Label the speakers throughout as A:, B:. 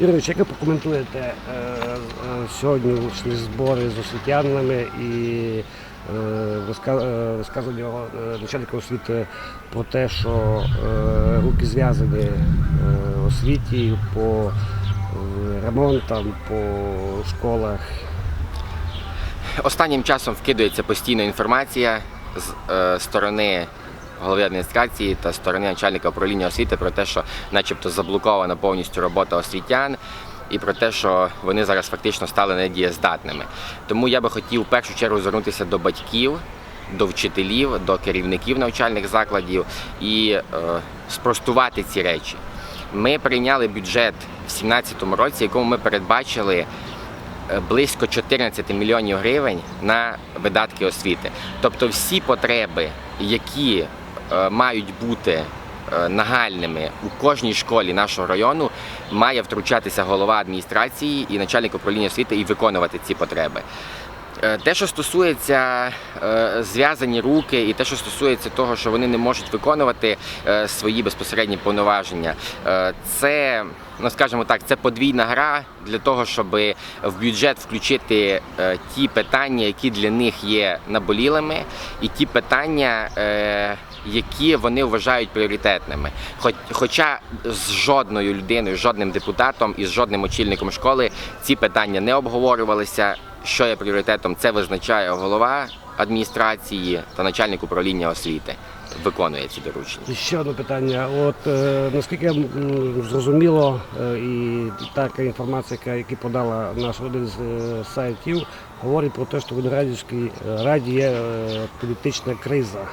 A: Юрійович, як ви прокоментуєте е, е, сьогоднішні збори з освітянами і е, е, е, начальника освіти про те, що руки зв'язані е, освіті по ремонтам, по школах.
B: Останнім часом вкидається постійна інформація з е, сторони голови адміністрації та сторони начальника управління освіти про те, що начебто заблокована повністю робота освітян. І про те, що вони зараз фактично стали недієздатними. Тому я би хотів в першу чергу звернутися до батьків, до вчителів, до керівників навчальних закладів і е, спростувати ці речі. Ми прийняли бюджет в 2017 році, якому ми передбачили е, близько 14 мільйонів гривень на видатки освіти. Тобто всі потреби, які мають бути е, нагальними у кожній школі нашого району, має втручатися голова адміністрації і начальник управління освіти і виконувати ці потреби. Е, Те, що стосується е, зв'язані руки, і те, що стосується того, що вони не можуть виконувати е, свої безпосередні повноваження, е, це, ну скажімо так, це подвійна гра для того, щоб в бюджет включити е, ті питання, які для них є наболілими, і ті питання, е, які вони вважають пріоритетними. Хоч, хоча з жодною людиною, жодним депутатом і з жодним очільником школи ці питання не обговорювалися. Що є пріоритетом, це визначає голова адміністрації та начальник управління освіти. Виконує ці доручення.
A: Ще одне питання. От е, наскільки зрозуміло, е, і така інформація, яка яку подала наш один з е, сайтів, говорить про те, що в Виноградівській раді є е, політична криза.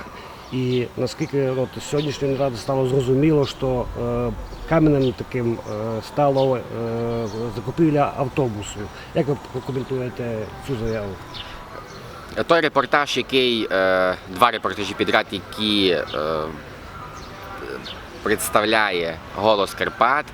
A: І наскільки от, сьогоднішньої ради стало зрозуміло, що е, каменем таким е, стало е, закупівля автобусу. Як ви прокоментуєте цю заяву?
B: Той репортаж, який е, два репортажі підряд, які е, представляє голос Карпат.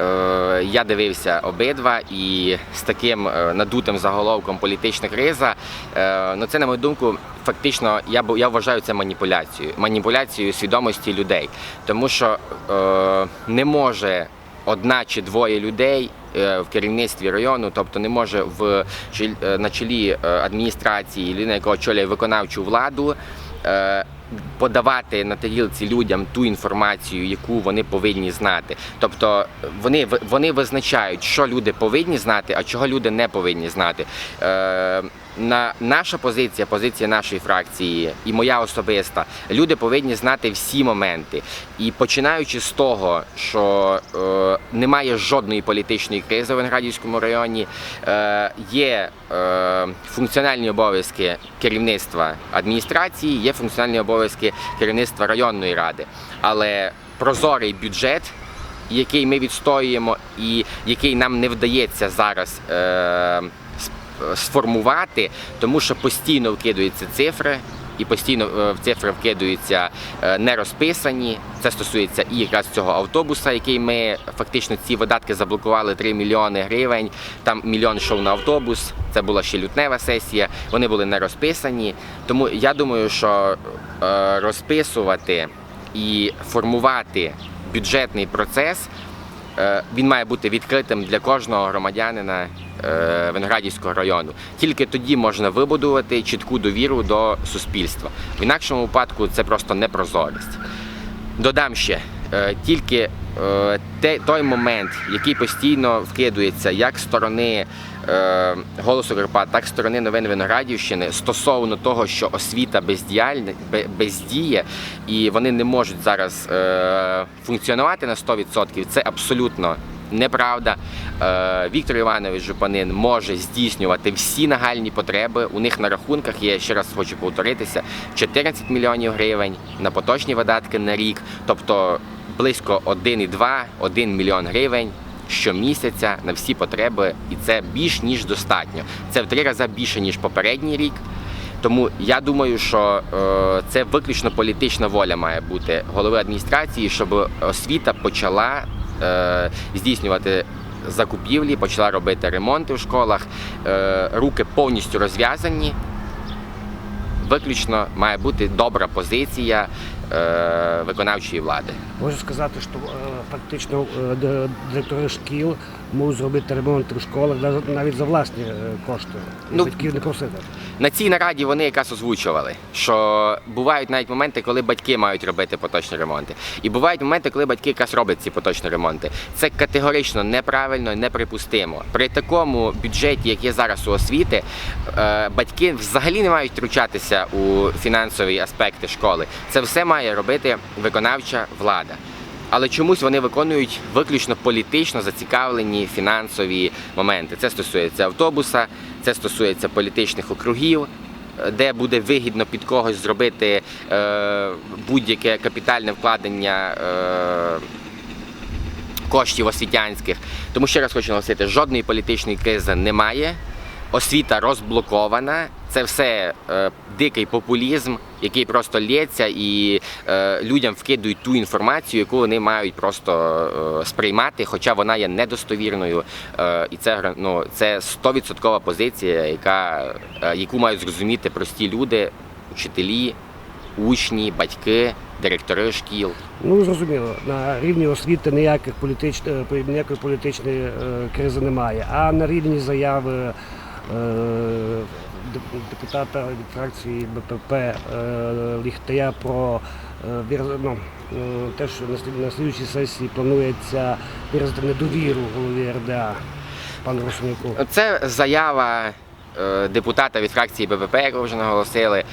B: Е, Я дивився обидва і з таким е, надутим заголовком політична криза. е, Ну це на мою думку, фактично, я я вважаю це маніпуляцією, маніпуляцією свідомості людей, тому що не може одна чи двоє людей в керівництві району, тобто не може в на чолі адміністрації людина, яка очолює виконавчу владу. Подавати на тарілці людям ту інформацію, яку вони повинні знати. Тобто вони, вони визначають, що люди повинні знати, а чого люди не повинні знати. Е, на, наша позиція, позиція нашої фракції і моя особиста, люди повинні знати всі моменти. І починаючи з того, що е, немає жодної політичної кризи в Виноградівському районі, е, є е, функціональні обов'язки керівництва адміністрації, є функціональні обов'язки керівництва районної ради. Але прозорий бюджет, який ми відстоюємо, і який нам не вдається зараз. Е, сформувати, тому що постійно вкидаються цифри. І постійно е, в цифри вкидаються е, не розписані. Це стосується і якраз цього автобуса, який ми фактично ці видатки заблокували 3 мільйони гривень. Там мільйон йшов на автобус. Це була ще лютнева сесія. Вони були не розписані. Тому я думаю, що е, розписувати і формувати бюджетний процес він має бути відкритим для кожного громадянина е, Виноградівського району. Тільки тоді можна вибудувати чітку довіру до суспільства. В інакшому випадку це просто непрозорість. Додам ще е, тільки е, той момент, який постійно вкидується як сторони е, голосу Карпат, так сторони новин Виноградівщини стосовно того, що освіта бездіяльна, бездіє, і вони не можуть зараз е, функціонувати на 100%, це абсолютно. Неправда, Е, Віктор Іванович Жупанин може здійснювати всі нагальні потреби. У них на рахунках є ще раз хочу повторитися 14 мільйонів гривень на поточні видатки на рік, тобто близько 1,2-1 мільйон гривень щомісяця на всі потреби, і це більш ніж достатньо. Це в три рази більше ніж попередній рік. Тому я думаю, що е, це виключно політична воля має бути голови адміністрації, щоб освіта почала е, здійснювати закупівлі, почала робити ремонти в школах. Е, руки повністю розв'язані. Виключно має бути добра позиція виконавчої влади.
A: Можу сказати, що фактично е, директори шкіл можуть зробити ремонт в школах навіть- за власні е, кошти.
B: Ну,
A: батьків не просити.
B: На цій нараді вони якраз озвучували, що бувають навіть моменти, коли батьки мають робити поточні ремонти. І бувають моменти, коли батьки якраз роблять ці поточні ремонти. Це категорично неправильно, неприпустимо. При такому бюджеті, як є зараз у освіти, е, батьки взагалі не мають втручатися у фінансові аспекти школи. Це все має робити виконавча влада. Але чомусь вони виконують виключно політично зацікавлені фінансові моменти. Це стосується автобуса, це стосується політичних округів, е, де буде вигідно під когось зробити е, будь-яке капітальне вкладення. Е, Коштів освітянських, тому ще раз хочу наголосити, жодної політичної кризи немає. Освіта розблокована. Це все е, дикий популізм, який просто лється, і е, людям вкидують ту інформацію, яку вони мають просто е, сприймати, хоча вона є недостовірною. І це ну, це 100% позиція, яка, яку мають зрозуміти прості люди, учителі, учні, батьки, директори шкіл.
A: Ну зрозуміло, на рівні освіти ніяких політичних ніякої політичної кризи немає. А на рівні заяви депутата від фракції БПП е, Ліхтая про е, ну, е, те, що на слід- слідчій сесії планується виразити недовіру голові РДА пану Русаняку.
B: Це заява депутата від фракції БПП, як ви вже наголосили.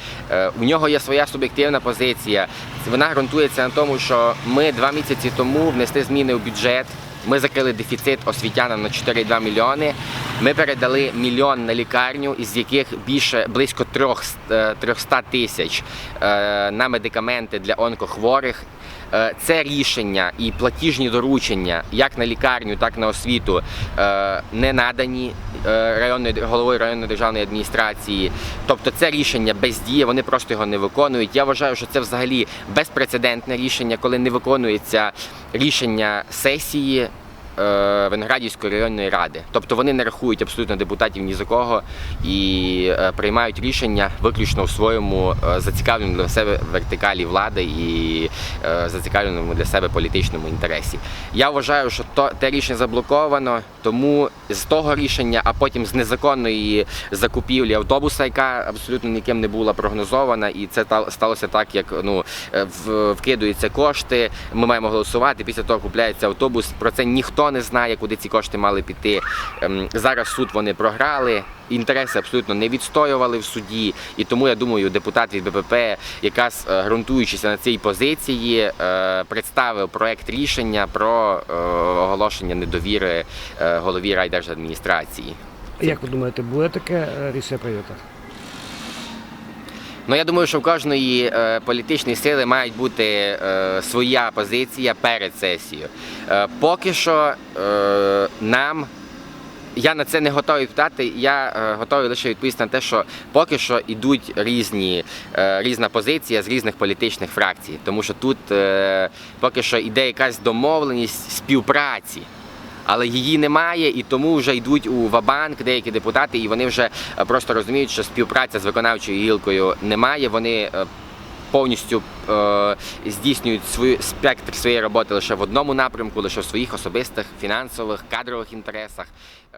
B: У нього є своя суб'єктивна позиція. Вона ґрунтується на тому, що ми два місяці тому внесли зміни у бюджет. Ми закрили дефіцит освітянам на 4,2 мільйони. Ми передали мільйон на лікарню, із яких більше близько трьох е, 300 тисяч е, на медикаменти для онкохворих. Е, Це рішення і платіжні доручення як на лікарню, так і на освіту не надані районною головою районної державної адміністрації. Тобто це рішення бездіє, вони просто його не виконують. Я вважаю, що це взагалі безпрецедентне рішення, коли не виконується рішення сесії. Е, Виноградівської районної ради, тобто вони не рахують абсолютно депутатів ні за кого і е, приймають рішення виключно в своєму е, зацікавленому для себе вертикалі влади і зацікавленому для себе політичному інтересі. Я вважаю, що то те рішення заблоковано, тому з того рішення, а потім з незаконної закупівлі автобуса, яка абсолютно ніким не була прогнозована, і це та- сталося так, як ну вкидуються кошти. Ми маємо голосувати. Після того купляється автобус. Про це ніхто не знає, куди ці кошти мали піти. Ем, Зараз суд вони програли. Інтереси абсолютно не відстоювали в суді, і тому я думаю, депутат від БПП, якраз е, ґрунтуючись на цій позиції, е, представив проект рішення про е, оголошення недовіри голові райдержадміністрації.
A: Як ви думаєте, буде таке рішення прийнято?
B: Ну я думаю, що в кожної е, політичної сили має бути е, своя позиція перед сесією. Е, поки що е, нам. Я на це не готовий питати. Я е, готовий лише відповісти на те, що поки що йдуть різні, е, різна позиція з різних політичних фракцій, тому що тут е, поки що йде якась домовленість співпраці. Але її немає, і тому вже йдуть у Вабанк деякі депутати, і вони вже е, просто розуміють, що співпраця з виконавчою гілкою немає. Вони е, повністю е, здійснюють свою спектр своєї роботи лише в одному напрямку, лише в своїх особистих фінансових кадрових інтересах. Е,